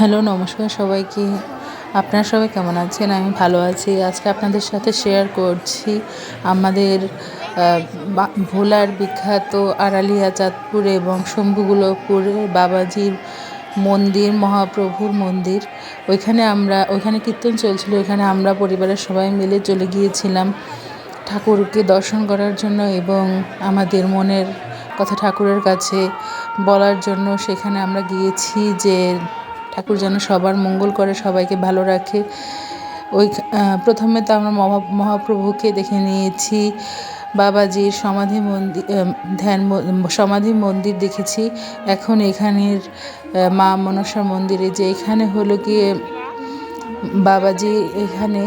Hello, নমস্কার সবাইকে। আপনারা সবাই কেমন আছেন? আমি ভালো আছি। আজকে আপনাদের সাথে শেয়ার করছি আমাদের ভোলার বিখ্যাত আড়ালিয়া চাঁদপুর এবং শম্ভুগুলোপুরে বাবাজির মন্দির, মহাপ্রভুর মন্দির। ওইখানে আমরা, ওইখানে কীর্তন চলছিল, ওইখানে আমরা পরিবারের সবাই মিলে চলে গিয়েছিলাম ঠাকুরকে দর্শন করার জন্য এবং আমাদের মনের কথা ঠাকুরের কাছে বলার জন্য। সেখানে আমরা গিয়েছি যে ঠাকুর যেন সবার মঙ্গল করে, সবাইকে ভালো রাখে। ওই প্রথমে তো আমরা মহা, মহাপ্রভুকে দেখে নিয়েছি, বাবাজির সমাধি মন্দির ধ্যান সমাধি মন্দির দেখেছি। এখন এখানের মা মনসা মন্দিরে যে এখানে হলো গিয়ে বাবাজি এখানে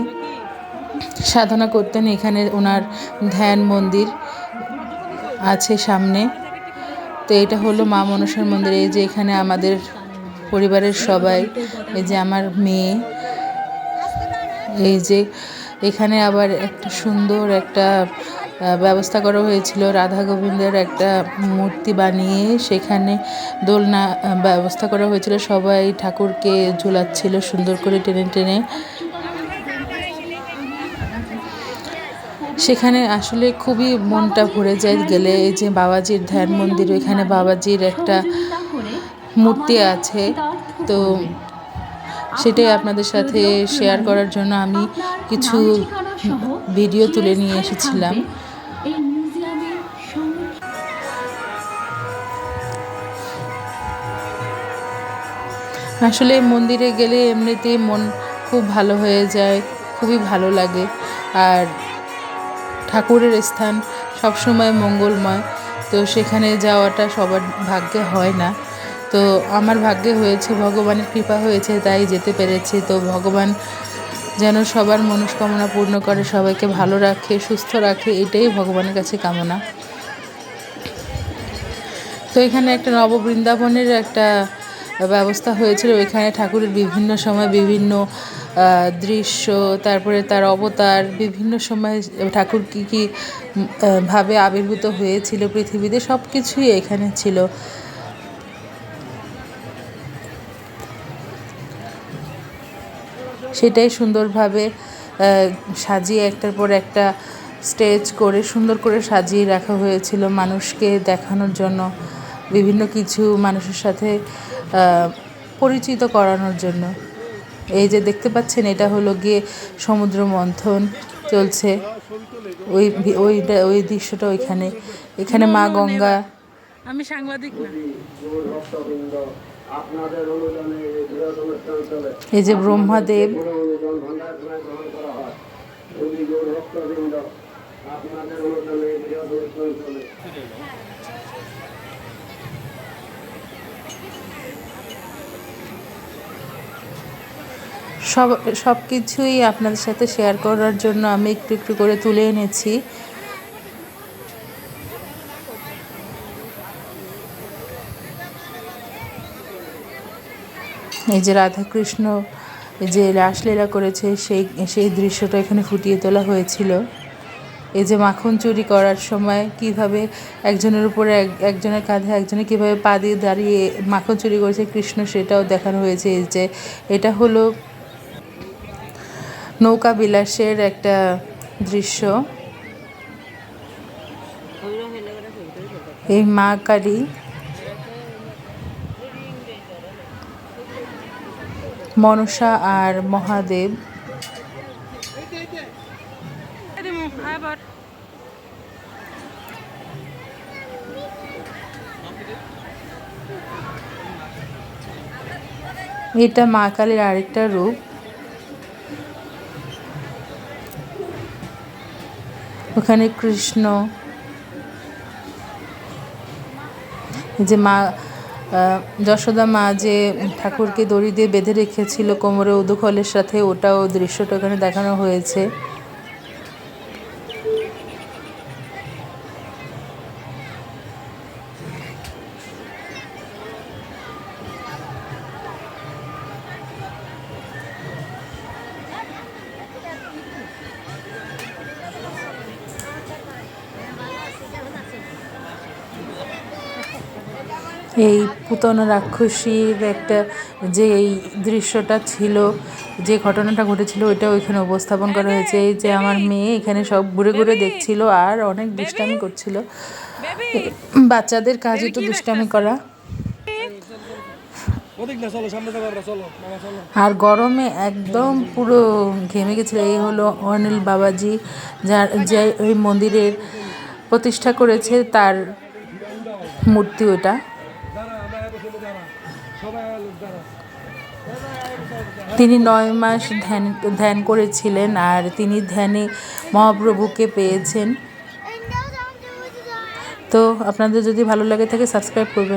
সাধনা করতেন, এখানে ওনার ধ্যান মন্দির আছে সামনে। তো এটা হলো মা মনসার মন্দিরে যে এখানে আমাদের পরিবারের সবাই, এই যে আমার মেয়ে, এই যে এখানে আবার একটা সুন্দর একটা ব্যবস্থা করা হয়েছিল, রাধা গোবিন্দের একটা মূর্তি বানিয়ে সেখানে দোলনা ব্যবস্থা করা হয়েছিল, সবাই ঠাকুরকে ঝুলাচ্ছিল সুন্দর করে টেনে টেনে। সেখানে আসলে খুবই মনটা ভরে যায় গেলে, এই যে বাবাজির ধ্যান মন্দির ওইখানে বাবাজির একটা মূর্তি আছে। তো সেটাই আপনাদের সাথে শেয়ার করার জন্য আমি কিছু ভিডিও তুলে নিয়ে এসেছিলাম। আসলে মন্দিরে গেলে এমনিতেই মন খুব ভালো হয়ে যায়, খুবই ভালো লাগে। আর ঠাকুরের স্থান সবসময় মঙ্গলময়, তো সেখানে যাওয়াটা সবার ভাগ্যে হয় না। তো আমার ভাগ্যে হয়েছে, ভগবানের কৃপা হয়েছে, তাই যেতে পেরেছি। তো ভগবান যেন সবার মনস্কামনা পূর্ণ করে, সবাইকে ভালো রাখে, সুস্থ রাখে, এটাই ভগবানের কাছে কামনা। তো এখানে একটা নববৃন্দাবনের একটা ব্যবস্থা হয়েছিল। ওইখানে ঠাকুরের বিভিন্ন সময় বিভিন্ন দৃশ্য, তারপরে তার অবতার, বিভিন্ন সময় ঠাকুর কী কী ভাবে আবির্ভূত হয়েছিল পৃথিবীতে সব কিছুই এখানে ছিল। সেটাই সুন্দরভাবে সাজিয়ে একটার পর একটা স্টেজ করে, সুন্দর করে সাজিয়ে রাখা হয়েছিল মানুষকে দেখানোর জন্য, বিভিন্ন কিছু মানুষের সাথে পরিচিত করানোর জন্য। এই যে দেখতে পাচ্ছেন, এটা হলো গিয়ে সমুদ্র মন্থন চলছে। ওই ওইটা, ওই দৃশ্যটা ওইখানে। এখানে মা গঙ্গা। আমি সাংবাদিক না। এই যে ব্রহ্মাদেব। সব সব কিছুই আপনাদের সাথে শেয়ার করার জন্য আমি একটু একটু করে তুলে এনেছি। এই যে রাধাকৃষ্ণ যে রাসলীলা করেছে, সেই সেই দৃশ্যটা এখানে ফুটিয়ে তোলা হয়েছিল। এই যে মাখন চুরি করার সময় কীভাবে একজনের উপরে এক- একজনের কাঁধে একজনে কীভাবে পা দিয়ে দাঁড়িয়ে মাখন চুরি করেছে কৃষ্ণ, সেটাও দেখানো হয়েছে। এই যে এটা হলো নৌকা বিলাসের একটা দৃশ্য। এই মা কালী মনসা আর মহাদেব। এটা মা কালীর আরেকটা রূপ। ওখানে কৃষ্ণ। যে মা যশোদা মা যে ঠাকুরকে দড়ি দিয়ে বেঁধে রেখেছিল কোমরে উদুখলের সাথে, ওটাও দৃশ্যটা ওখানে দেখানো হয়েছে। এই পুতনা রাক্ষসীর একটা যে এই দৃশ্যটা ছিল, যে ঘটনাটা ঘটেছিল, ওইটা ওইখানে উপস্থাপন করা হয়েছে। এই যে আমার মেয়ে এখানে সব ঘুরে ঘুরে দেখছিল আর অনেক দুষ্টামি করছিল। বাচ্চাদের কাজই তো দুষ্টামি করা। আর গরমে একদম পুরো ঘেমে গেছিল। এই হলো অনিল বাবাজি, যার যে ওই মন্দিরের প্রতিষ্ঠা করেছে, তার মূর্তি ওটা। তিনি নয় মাস ধ্যান ধ্যান করেছিলেন আর তিনি ধ্যানে মহাপ্রভুকে পেয়েছেন। তো আপনাদের যদি ভালো লাগে থাকে সাবস্ক্রাইব করবেন।